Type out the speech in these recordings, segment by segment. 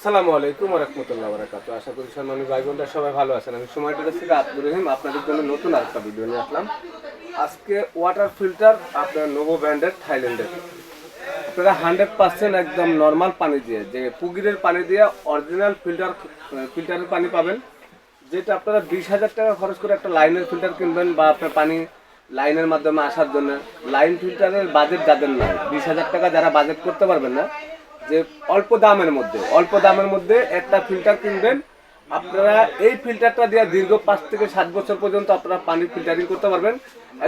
আসসালামু আলাইকুম রহমতুল্লাহ বারাকাতু আশা করি সম্মানিত ভাই বোনরা সবাই ভালো আছেন। আমি সময়টা ছিল আব্দুর রহিম আপনাদের জন্য নতুন আরেকটা ভিডিও নিয়ে আসলাম। আজকে ওয়াটার ফিল্টার আপনার নোভো ব্র্যান্ডের থাইল্যান্ডের আপনারা হান্ড্রেড পার্সেন্ট একদম নর্মাল পানি দিয়ে, যে পুকুরের পানি দিয়ে অরিজিনাল ফিল্টার ফিল্টারের পানি পাবেন। যেটা আপনারা বিশ হাজার টাকা খরচ করে একটা লাইনের ফিল্টার কিনবেন বা আপনার পানি লাইনের মাধ্যমে আসার জন্য। লাইন ফিল্টারের বাজেট যাদের নাই, বিশ হাজার টাকা যারা বাজেট করতে পারবেন না যে অল্প দামের মধ্যে, অল্প দামের মধ্যে একটা ফিল্টার কিনবেন। আপনারা এই ফিল্টারটা দিয়ে দীর্ঘ পাঁচ থেকে সাত বছর পর্যন্ত আপনারা পানি ফিল্টারিং করতে পারবেন।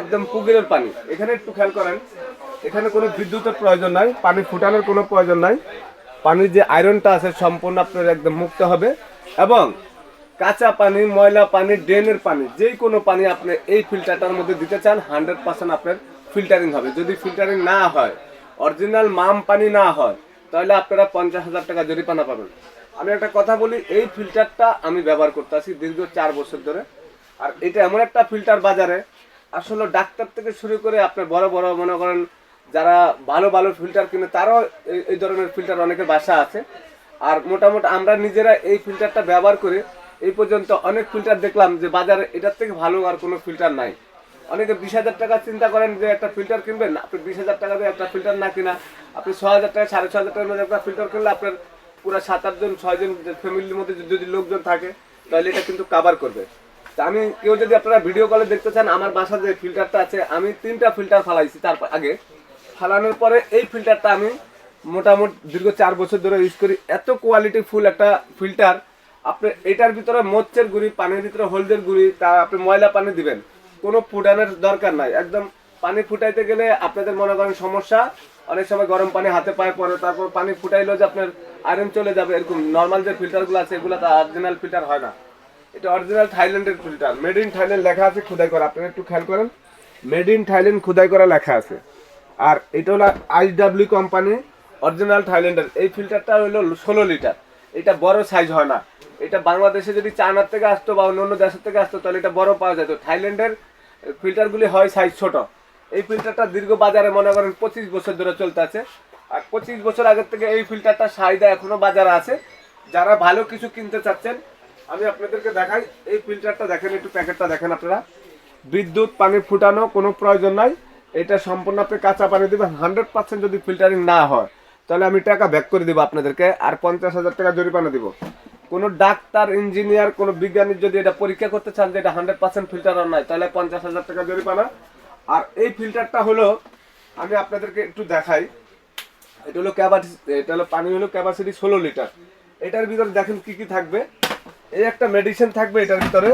একদম পুকুরের পানি। এখানে একটু খেয়াল করেন, এখানে কোনো বিদ্যুতের প্রয়োজন নাই, পানি ফুটানোর কোনো প্রয়োজন নাই। পানির যে আয়রনটা আছে সম্পূর্ণ আপনার একদম মুক্ত হবে। এবং কাঁচা পানি, ময়লা পানি, ড্রেনের পানি, যে কোনো পানি আপনি এই ফিল্টারটার মধ্যে দিতে চান হান্ড্রেড পার্সেন্ট আপনার ফিল্টারিং হবে। যদি ফিল্টারিং না হয় অরিজিনাল মাম পানি না হয় তাহলে আপনারা পঞ্চাশ হাজার টাকা জরিমানা পাবেন। আমি একটা কথা বলি, এই ফিল্টারটা আমি ব্যবহার করতে আছি দীর্ঘ চার বছর ধরে। আর এটা এমন একটা ফিল্টার বাজারে, আসলে ডাক্তার থেকে শুরু করে আপনার বড় বড় মনে করেন যারা ভালো ভালো ফিল্টার কিনে, তারাও এই- এই ধরনের ফিল্টার অনেকের বাসা আছে। আর মোটামুটি আমরা নিজেরা এই ফিল্টারটা ব্যবহার করে এই পর্যন্ত অনেক ফিল্টার দেখলাম যে বাজারে এটার থেকে ভালো আর কোনো ফিল্টার নাই। অনেকে বিশ হাজার টাকা চিন্তা করেন যে একটা ফিল্টার কিনবেন আপনি বিশ হাজার টাকা দিয়ে একটা ফিল্টার না কিনা, আপনি ছ হাজার টাকা, সাড়ে ছ হাজার টাকার মধ্যে একটা ফিল্টার কিনলে আপনার পুরো সাত আটজন ছয়জন ফ্যামিলির মধ্যে যদি- লোকজন থাকে, তাহলে এটা কিন্তু কাভার করবে। তা আমি কেউ যদি আপনারা ভিডিও কলে দেখতে চান, আমার বাসা যে ফিল্টারটা আছে, আমি তিনটা ফিল্টার ফালাইছি তার আগে। ফালানোর পরে এই ফিল্টারটা আমি মোটামুটি দীর্ঘ চার বছর ধরে ইউজ করি। এত কোয়ালিটি ফুল একটা ফিল্টার আপনি এটার ভিতরে মোচ্চের গুঁড়ি, পানির ভিতরে হলদের গুঁড়ি, তা আপনি ময়লা পানি দিবেন। কোনো ফুটানোর দরকার নাই। একদম পানি ফুটাইতে গেলে আপনাদের মনে করেন সমস্যা। অনেক সময় গরম পানি হাতে পায়ে পড়ে, তারপর পানি ফুটাইলেও যে আপনার আয়রন চলে যাবে, এরকম নর্মাল যে ফিল্টারগুলো আছে, এগুলো তো অরিজিনাল ফিল্টার হয় না। এটা অরিজিনাল থাইল্যান্ডের ফিল্টার মেড ইন থাইল্যান্ড লেখা আছে খুদাই করা। আপনারা একটু খেয়াল করেন। মেড ইন থাইল্যান্ড খুদাই করা লেখা আছে। আর এটা হলো আইডাব্লিউ কোম্পানি অরিজিনাল থাইল্যান্ডের এই ফিল্টারটা হলো ষোলো লিটার এটা বড় সাইজ হয় না। এটা বাংলাদেশে যদি চায়নার থেকে আসতো বা অন্য অন্য দেশের থেকে আসতো, তাহলে এটা বড় পাওয়া যেত। থাইল্যান্ডের ফিল্টারগুলি হয় সাইজ ছোট। এই ফিল্টারটা দীর্ঘ বাজারে মনে করেন পঁচিশ বছর ধরে চলতে আছে। আর পঁচিশ বছর আগের থেকে এই ফিল্টারটা চাহিদা এখনও বাজারে আছে। যারা ভালো কিছু কিনতে চাচ্ছেন, আমি আপনাদেরকে দেখাই, এই ফিল্টারটা দেখেন, একটু প্যাকেটটা দেখেন আপনারা। বিদ্যুৎ, পানি ফুটানো, কোনো প্রয়োজন নাই। এটা সম্পূর্ণ আপনি কাঁচা পানি দিবেন হান্ড্রেড পার্সেন্ট যদি ফিল্টারিং না হয়, তাহলে আমি টাকা ব্যাক করে দিব আপনাদেরকে, আর পঞ্চাশ হাজার টাকা জরিমানা দিব। কোনো ডাক্তার, ইঞ্জিনিয়ার, কোনো বিজ্ঞানী যদি এটা পরীক্ষা করতে চান যে এটা হান্ড্রেড পার্সেন্ট ফিল্টার আর নাই, তাহলে পঞ্চাশ হাজার টাকা জরিমানা। আর এই ফিল্টারটা হলো, আমি আপনাদেরকে একটু দেখাই। এটা হলো ক্যাপাসিটি এটা হলো পানি হলো ক্যাপাসিটি ষোলো লিটার। এটার ভিতরে দেখেন কি কি থাকবে? এই একটা মেডিসিন থাকবে এটার ভিতরে।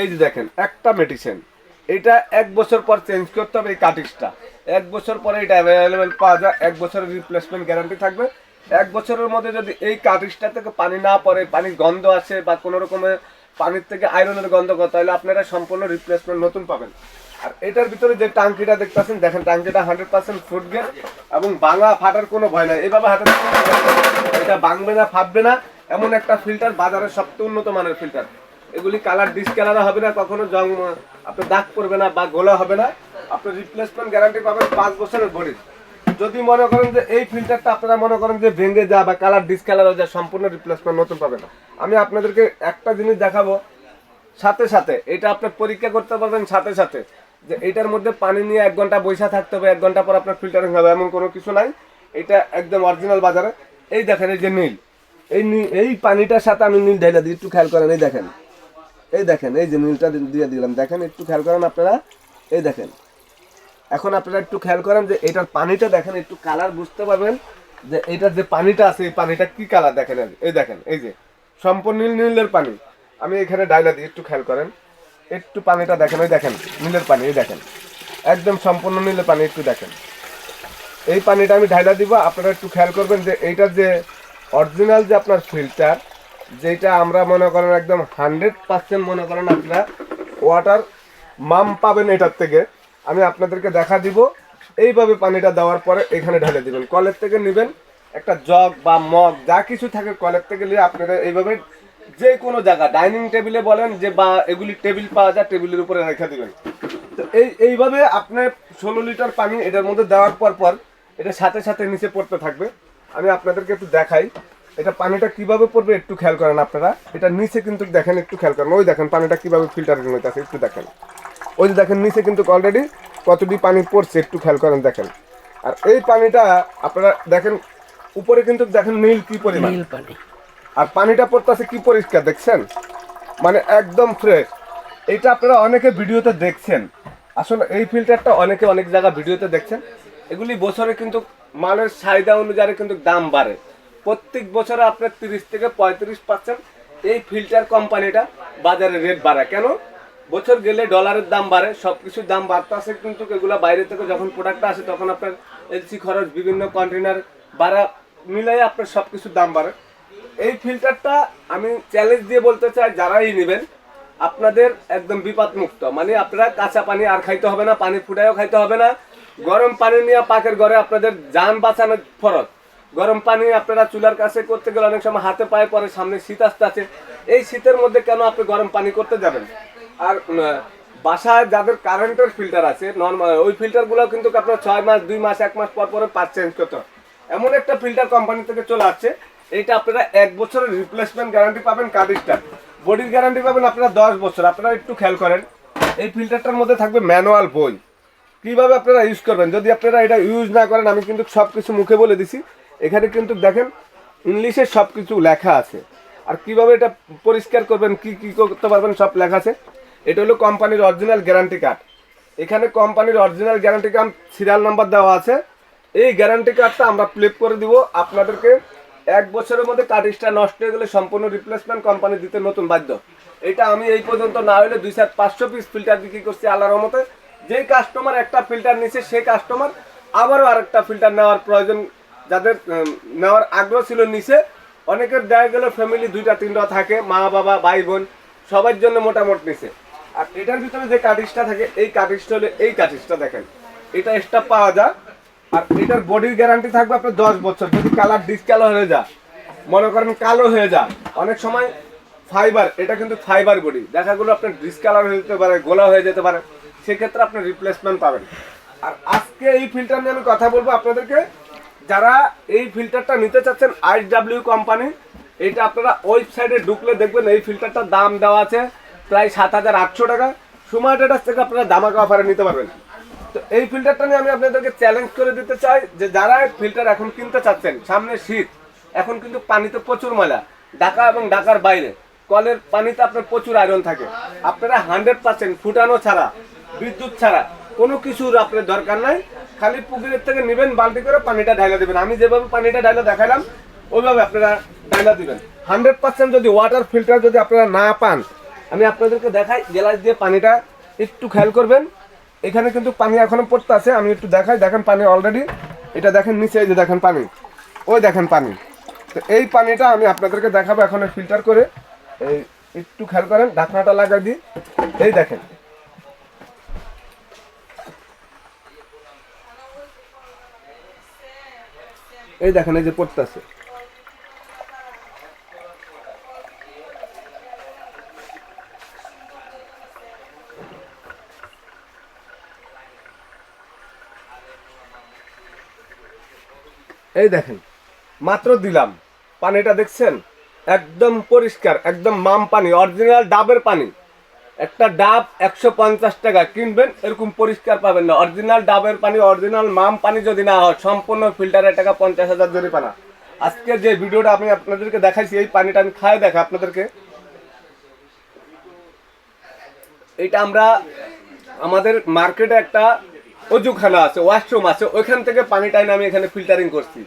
এই যে দেখেন, একটা মেডিসিন এটা এক বছর পর চেঞ্জ করতে হবে এই কাটিসটা। এক বছর পরে এটা অ্যাভেলেবেল পাওয়া যায়, এক বছরের রিপ্লেসমেন্ট গ্যারান্টি থাকবে। এক বছরের মধ্যে যদি এই কাটিসটা থেকে পানি না পড়ে, পানির গন্ধ আসে বা কোনো রকমের পানির থেকে আয়রনের গন্ধ করে, তাহলে আপনারা সম্পূর্ণ রিপ্লেসমেন্ট নতুন পাবেন। আর এটার ভিতরে যে টাঙ্কিটা দেখতেছেন, দেখেন টাঙ্কিটা হান্ড্রেড পার্সেন্ট ফুট গেট এবং ভাঙা ফাটার কোনো ভয় নাই। এইভাবে হাতে এটা ভাঙবে না, ফাটবে না। এমন একটা ফিল্টার বাজারের সবচেয়ে উন্নত মানের ফিল্টার এগুলি কালার ডিসকালার হবে না, কখনো জং, আপনার দাগ পড়বে না বা গোলা হবে না। আপনার রিপ্লেসমেন্ট গ্যারান্টি পাবেন পাঁচ বছরের বডি যদি মনে করেন যে এই ফিল্টারটা আপনারা মনে করেন যে ভেঙে যা বা কালার ডিসকালার হয়ে যায়, সম্পূর্ণ রিপ্লেসমেন্ট নতুন পাবেন আমি আপনাদেরকে একটা জিনিস দেখাবো, সাথে সাথে, এটা আপনি পরীক্ষা করতে পারবেন সাথে সাথে, যে এটার মধ্যে পানি নিয়ে এক ঘণ্টা বৈশা থাকতে হবে, এক ঘণ্টা পর আপনার ফিল্টারিং হবে, এমন কোনো কিছু নাই। এটা একদম অরিজিনাল বাজারে। এই দেখেন, এই যে নীল, এই নী- এই পানিটার সাথে আমি নীল ঢেলে দিই, একটু খেয়াল করেন, এই দেখেন এই দেখেন, এই যে নীলটা দিয়ে দিলাম, দেখেন, একটু খেয়াল করেন আপনারা, এই দেখেন। এখন আপনারা একটু খেয়াল করেন যে এটার পানিটা দেখেন, একটু কালার বুঝতে পারবেন যে এটার যে পানিটা আছে, এই পানিটা কি কালার দেখেন? এই- দেখেন, এই যে, সম্পূর্ণ নীল নীলের পানি। আমি এখানে ডাইলা দিই একটু খেয়াল করেন। একটু পানিটা দেখেন, ওই দেখেন, নীলের পানি, এই দেখেন। একদম সম্পূর্ণ নীলের পানি, একটু দেখেন। এই পানিটা আমি ঢাইলা দিব, আপনারা একটু খেয়াল করবেন যে এইটার যে অরিজিনাল যে আপনার ফিল্টার যেটা আমরা মনে করেন একদম হান্ড্রেড পার্সেন্ট মনে করেন আপনারা ওয়াটার মাম পাবেন এটার থেকে। আমি আপনাদেরকে দেখা দিব। এইভাবে পানিটা দেওয়ার পরে এখানে ঢেলে দিবেন। কলের থেকে নেবেন একটা জগ বা মগ, যা কিছু থাকে কলের থেকে নিয়ে আপনারা এইভাবে যে কোনো জায়গা, ডাইনিং টেবিলে বলেন যে বা এগুলি টেবিল পাওয়া যায়, টেবিলের উপরে রেখে দিবেন। তো এই, এইভাবে আপনি ষোলো লিটার পানি এটার মধ্যে দেওয়ার পর পর এটা সাথে সাথে নিচে পড়তে থাকবে। আমি আপনাদেরকে একটু দেখাই। এটা পানিটা কীভাবে পড়বে একটু খেয়াল করেন আপনারা। এটা নিচে কিন্তু দেখেন, একটু খেয়াল করেন। ওই দেখেন পানিটা কীভাবে ফিল্টারিং হইতেছে, একটু দেখেন। ওই যে দেখেন নিচে কিন্তু অলরেডি কতটি পানি পড়ছে একটু খেয়াল করেন দেখেন। আর এই পানিটা আপনারা দেখেন উপরে কিন্তু দেখেন নীল কি পরিমাণ। নীল পানি। আর পানিটা পড়তেছে কি পরিষ্কার দেখছেন? মানে একদম ফ্রেশ এইটা আপনারা অনেকে ভিডিওতে দেখছেন। আসলে এই ফিল্টারটা অনেকে অনেক জায়গা ভিডিওতে দেখছেন। এগুলি বছরে কিন্তু মালের চাহিদা অনুযায়ী কিন্তু দাম বাড়ে। প্রত্যেক বছরে আপনার তিরিশ থেকে পঁয়ত্রিশ পার্সেন্ট এই ফিল্টার কোম্পানিটা বাজারে রেট বাড়ায়। কেন? বছর গেলে ডলারের দাম বাড়ে সব কিছুর দাম বাড়তেছে কিন্তু এগুলা বাইরে থেকে যখন প্রোডাক্টটা আসে, তখন আপনার এলসি খরচ, বিভিন্ন কন্টেনার বাড়া মিলাই আপনার সব কিছুর দাম বাড়ে। এই ফিল্টারটা আমি চ্যালেঞ্জ দিয়ে বলতে চাই, যারাই নেবেন, আপনাদের একদম বিপদ মুক্ত মানে আপনারা কাঁচা পানি আর খাইতে হবে না, পানি ফুটাইও খাইতে হবে না। গরম পানি নিয়ে পাকের ঘরে আপনাদের যান বাঁচানোর ফরজ। গরম পানি আপনারা চুলার কাছে করতে গেলে অনেক সময় হাতে পায়ে পরে সামনে শীত আসতে আছে। এই শীতের মধ্যে কেন আপনি গরম পানি করতে যাবেন? আর বাসায় যাদের কারেন্টের ফিল্টার আছে নর্মাল ওই ফিল্টারগুলো কিন্তু আপনার ছয় মাস, দুই মাস, এক মাস পর পরে পাঁচ চেঞ্জ করতে। এমন একটা ফিল্টার কোম্পানি থেকে চলে আসছে, এইটা আপনারা এক বছরের রিপ্লেসমেন্ট গ্যারান্টি পাবেন কার্ডিস্টার বডির গ্যারান্টি পাবেন আপনারা দশ বছর। আপনারা একটু খেয়াল করেন, এই ফিল্টারটার মধ্যে থাকবে ম্যানুয়াল বই। কীভাবে আপনারা ইউজ করবেন? যদি আপনারা এটা ইউজ না করেন, আমি কিন্তু সব কিছু মুখে বলে দিছি। এখানে কিন্তু দেখেন ইংলিশে সব কিছু লেখা আছে। আর কীভাবে এটা পরিষ্কার করবেন, কি কি করতে পারবেন, সব লেখা আছে। এটা হলো কোম্পানির অরিজিনাল গ্যারান্টি কার্ড এখানে কোম্পানির original guarantee card serial number দেওয়া আছে। এই গ্যারান্টি কার্ডটা আমরা ফ্লিপ করে দিব। আপনাদেরকে এক বছরের মধ্যে কার্ডিসটা নষ্ট হয়ে গেলে সম্পূর্ণ রিপ্লেসমেন্ট কোম্পানি দিতে নতুন বাধ্য। এটা আমি এই পর্যন্ত না হলে দুই চার পাঁচশো পিস ফিল্টার বিক্রি করছি আল্লাহর রহমতে। যেই কাস্টমার একটা ফিল্টার নিছে, সেই কাস্টমার আবারও আরেকটা ফিল্টার নেওয়ার প্রয়োজন যাদের নেওয়ার আগ্রহ ছিল নিচে অনেকের দেখা গেল ফ্যামিলি দুইটা, তিনটা থাকে মা বাবা ভাই বোন সবার জন্য মোটামুটি নিছে। আর এটার ভিতরে যে কাটিসটা থাকে, এই কাটিসটা হলে এই কাটিসটা দেখেন। এটা এক্সট্রা পাওয়া যায়। আর এটার বডির গ্যারান্টি থাকবে আপনার দশ বছর। যদি কালার ডিসকালার হয়ে যায়, মনে করেন কালো হয়ে যায়, অনেক সময় ফাইবার এটা কিন্তু ফাইবার বডি দেখা গেলো আপনার ডিসকালার হয়ে যেতে পারে, গোলা হয়ে যেতে পারে, সেক্ষেত্রে আপনি রিপ্লেসমেন্ট পাবেন। আর আজকে এই ফিল্টার নিয়ে আমি কথা বলব আপনাদেরকে। যারা এই ফিল্টারটা নিতে চাচ্ছেন আইস ডাব্লিউ কোম্পানি এটা আপনারা ওয়েবসাইটে ঢুকলে দেখবেন এই ফিল্টারটার দাম দেওয়া আছে। প্রায় সাত হাজার আটশো টাকা। সুমার ডেটার থেকে আপনারা দামাকা অফারে নিতে পারবেন। তো এই ফিল্টারটা নিয়ে আমি আপনাদেরকে চ্যালেঞ্জ করে দিতে চাই যে যারা ফিল্টার এখন কিনতে চাচ্ছেন, সামনে শীত, এখন কিন্তু পানিতে প্রচুর ময়লা, ঢাকা এবং ঢাকার বাইরে, কলের পানিতে আপনার প্রচুর আয়রন থাকে। আপনারা হান্ড্রেড পার্সেন্ট ফুটানো ছাড়া, বিদ্যুৎ ছাড়া কোনো কিছুর আপনার দরকার নাই। খালি পুকুরের থেকে নেবেন, বালতি করে পানিটা ঢাইলা দেবেন। আমি যেভাবে পানিটা ঢাইলা দেখালাম ওইভাবে আপনারা ঢাইলা দিবেন। হান্ড্রেড পার্সেন্ট যদি ওয়াটার ফিল্টার যদি আপনারা না পান আমি আপনাদেরকে দেখাই গ্লাস দিয়ে পানিটা একটু খেয়াল করবেন। এখানে কিন্তু পানি এখনও পড়তে আছে, আমি একটু দেখাই। দেখেন পানি অলরেডি এটা দেখেন নিচে, এই যে দেখেন পানি। ওই দেখেন পানি। তো এই পানিটা আমি আপনাদেরকে দেখাবো এখন ফিল্টার করে। এই একটু খেয়াল করেন, ঢাকনাটা লাগাই দিই। এই দেখেন। এই দেখেন, এই যে পড়তেছে এই দেখেন, মাত্র দিলাম। পানিটা দেখছেন? একদম পরিষ্কার, একদম মাম পানি অরিজিনাল ডাবের পানি। একটা ডাব একশো পঞ্চাশ টাকা, কিনবেন, এরকম পরিষ্কার পাবেন না। অরিজিনাল ডাবের পানি অরিজিনাল মাম পানি যদি না হয়, সম্পূর্ণ ফিল্টারের টাকা পঞ্চাশ হাজার জরিপানা আজকে যে ভিডিওটা আমি আপনাদেরকে দেখাইছি, এই পানিটা আমি খাই দেখা আপনাদেরকে। এটা আমরা আমাদের মার্কেটে একটা অজুখানা আছে, ওয়াশরুম আছে, ওইখান থেকে পানিটা আমি এখানে ফিল্টারিং করছি।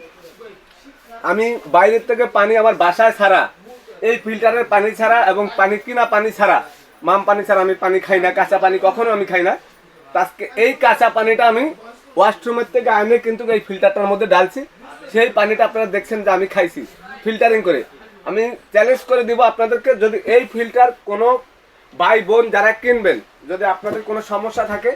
আমি বাইরের থেকে পানি আমার বাসায় ছাড়া, এই ফিল্টারের পানি ছাড়া এবং পানি কিনা পানি ছাড়া, মাম পানি ছাড়া আমি পানি খাই না, কাঁচা পানি কখনো আমি খাই না। আজকে এই কাঁচা পানিটা আমি ওয়াশরুমের থেকে আনে কিন্তু এই ফিল্টারটার মধ্যে ডালছি সেই পানিটা আপনারা দেখছেন যে আমি খাইছি ফিল্টারিং করে। আমি চ্যালেঞ্জ করে দিব আপনাদেরকে, যদি এই ফিল্টার কোনো ভাই বোন যারা কিনবেন, যদি আপনাদের কোনো সমস্যা থাকে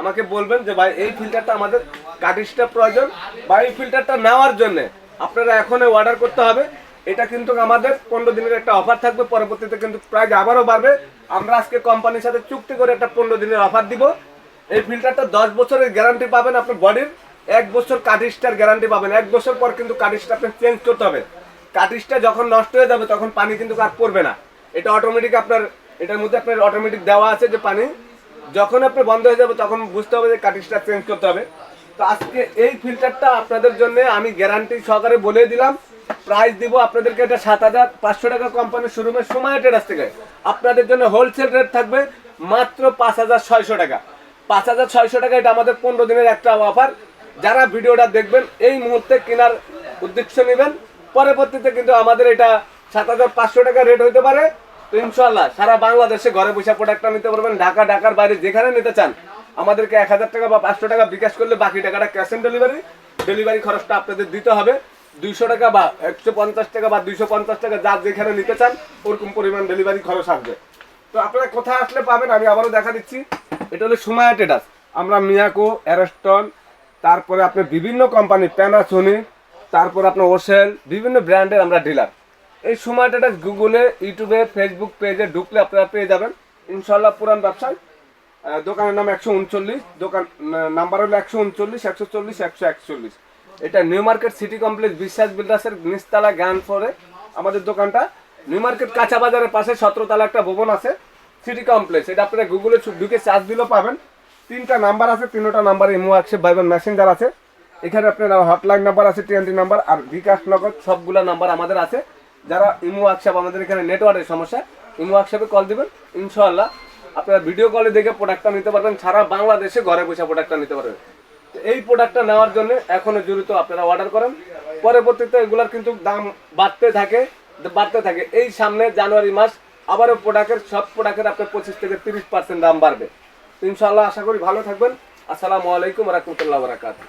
আমাকে বলবেন যে ভাই, এই ফিল্টারটা আমাদের কাটিসটা প্রয়োজন বা এই ফিল্টারটা নেওয়ার জন্য আপনারা এখনই অর্ডার করতে হবে। এটা কিন্তু আমাদের পনেরো দিনের একটা অফার থাকবে, পরবর্তীতে কিন্তু প্রাইস আবারও বাড়বে। আমরা আজকে কোম্পানির সাথে চুক্তি করে একটা পনেরো দিনের অফার দিব। এই ফিল্টারটা দশ বছরের গ্যারান্টি পাবেন আপনার বডির এক বছর কাটিস্টার গ্যারান্টি পাবেন। এক বছর পর কিন্তু কাটিস্টা আপনি চেঞ্জ করতে হবে। কাটিসটা যখন নষ্ট হয়ে যাবে তখন পানি কিন্তু আর পড়বে না। এটা অটোমেটিক আপনার, এটার মধ্যে আপনার অটোমেটিক দেওয়া আছে যে পানি। যখন আপনি বন্ধ হয়ে যাবে, তখন বুঝতে হবে যে কাটিসটা চেঞ্জ করতে হবে। তো আজকে এই ফিল্টারটা আপনাদের জন্য আমি গ্যারান্টি সহকারে বলে দিলাম। প্রাইস দিব আপনাদেরকে এটা সাত হাজার পাঁচশো টাকা কোম্পানির শোরুমের সময় টেরাস থেকে। আপনাদের জন্য হোলসেল রেট থাকবে মাত্র পাঁচ হাজার ছয়শো টাকা। পাঁচ হাজার ছয়শো টাকা এটা আমাদের পনেরো দিনের একটা অফার যারা ভিডিওটা দেখবেন, এই মুহূর্তে কেনার উদ্দেশ্য নেবেন। পরবর্তীতে কিন্তু আমাদের এটা সাত হাজার পাঁচশো টাকা রেট হতে পারে। তো ইনশাল্লাহ সারা বাংলাদেশে ঘরে বসে প্রোডাক্টটা নিতে পারবেন। ঢাকা, ঢাকার বাইরে যেখানে নিতে চান, আমাদেরকে এক হাজার টাকা বা পাঁচশো টাকা বিকাশ করলে বাকি টাকাটা ক্যাশ অন ডেলিভারি ডেলিভারি খরচটা আপনাদের দিতে হবে। দুইশো টাকা বা একশো পঞ্চাশ টাকা বা দুইশো পঞ্চাশ টাকা যার যেখানে নিতে চান, ওরকম পরিমাণ ডেলিভারি খরচ আসবে। তো আপনারা কোথায় আসলে পাবেন আমি আবারও দেখা দিচ্ছি। এটা হলো সুমায়া টেডাস আমরা মিয়াকো, অ্যারস্টন, তারপরে আপনি বিভিন্ন কোম্পানি প্যানাসোনি, তারপর আপনার ওশেল, বিভিন্ন ব্র্যান্ডের আমরা ডিলার এই সময়টা গুগলে ইউটিউবে ফেসবুক পেজে ঢুকলে আপনারা পেয়ে যাবেন। ইনশাল্লাহ পুরান ব্যবসায়। দোকানের নাম একশো উনচল্লিশ, দোকান নাম্বার হলো একশো উনচল্লিশ, একশো চল্লিশ, একশো একচল্লিশ। এটা নিউ মার্কেট সিটি কমপ্লেক্স বিশ্বাস বিল্ডার্সের নিচতলা জ্ঞান ফোরে আমাদের দোকানটা। নিউ মার্কেট কাঁচা বাজারের পাশে সতেরো তলা একটা ভবন আছে সিটি কমপ্লেক্স এটা আপনারা গুগলে ঢুকে চার্জ দিলেও পাবেন। তিনটা নাম্বার আছে, তিনটা নাম্বার ইমো আছে ভাইবার মেসেঞ্জার আছে। এখানে আপনার হটলাইন নাম্বার আছে টিএনটি নাম্বার আর বিকাশ নগদ সবগুলা নাম্বার আমাদের আছে। যারা ইমো ওয়ার্কশপ আমাদের এখানে নেটওয়ার্কের সমস্যা, ইমো ওয়ার্কশপে কল দিবেন, ইনশাআল্লাহ আপনারা ভিডিও কলে দেখে প্রোডাক্টটা নিতে পারবেন, সারা বাংলাদেশে ঘরে বসে প্রোডাক্টটা নিতে পারবেন। এই প্রোডাক্টটা নেওয়ার জন্য এখনও জড়িত আপনারা অর্ডার করেন। পরবর্তীতে এগুলার কিন্তু দাম বাড়তে থাকে বাড়তে থাকে। এই সামনে জানুয়ারি মাস, আবারও প্রোডাক্টের সব প্রোডাক্টের আপনার পঁচিশ থেকে তিরিশ পার্সেন্ট দাম বাড়বে। তো ইনশাআল্লাহ আশা করি ভালো থাকবেন। আসসালামু আলাইকুম রহমতুল্লাহ বারাকাতুহ।